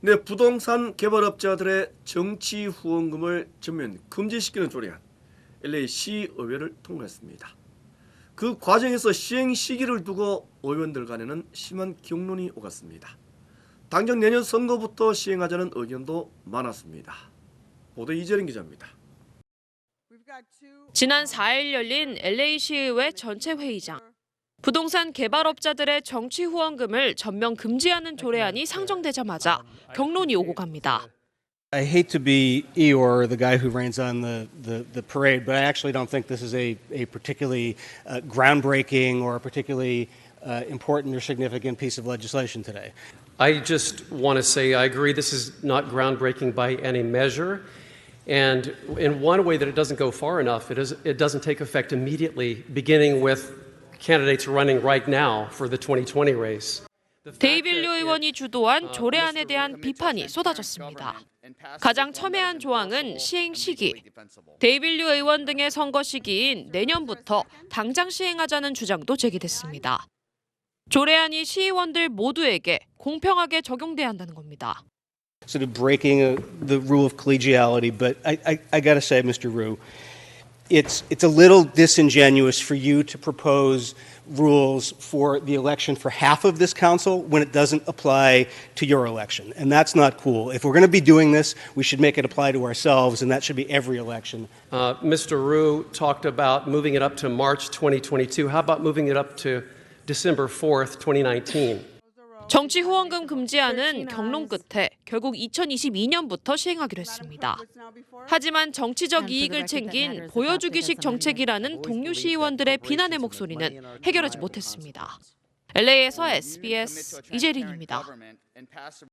네, 부동산 개발업자들의 정치 후원금을 전면 금지시키는 조례안 LA 시의회를 통과했습니다. 그 과정에서 시행 시기를 두고 의원들 간에는 심한 격론이 오갔습니다. 당장 내년 선거부터 시행하자는 의견도 많았습니다. 보도 이재린 기자입니다. 지난 4일 열린 LA시의회 전체 회의장. 부동산 개발업자들의 정치 후원금을 전면 금지하는 조례안이 상정되자마자 경론이 오고 갑니다. I hate to be Eeyore, the guy who rains on the, the, the parade, but I actually don't think this is a, a particularly uh, groundbreaking or a particularly uh, important or significant piece of legislation today. I just want to say I agree this is not groundbreaking by any measure. And in one way that it doesn't go far enough, it, is, it doesn't take effect immediately, beginning with candidates running right now for the 2020 race. 데이빌 류 의원이 주도한 조례안에 대한 비판이 쏟아졌습니다. 가장 첨예한 조항은 시행 시기. 데이빌 류 의원 등의 선거 시기인 내년부터 당장 시행하자는 주장도 제기됐습니다. 조례안이 시의원들 모두에게 공평하게 적용돼야 한다는 겁니다. Sort of breaking uh the rule of collegiality, but I, I, I got to say, Mr. Rue, it's, it's a little disingenuous for you to propose rules for the election for half of this council when it doesn't apply to your election. And that's not cool. If we're going to be doing this, we should make it apply to ourselves, and that should be every election. Uh, Mr. Rue talked about moving it up to March 2022. How about moving it up to December 4th, 2019? 정치 후원금 금지안은 경론 끝에 결국 2022년부터 시행하기로 했습니다. 하지만 정치적 이익을 챙긴 보여주기식 정책이라는 동료 시의원들의 비난의 목소리는 해결하지 못했습니다. LA에서 SBS 이재린입니다.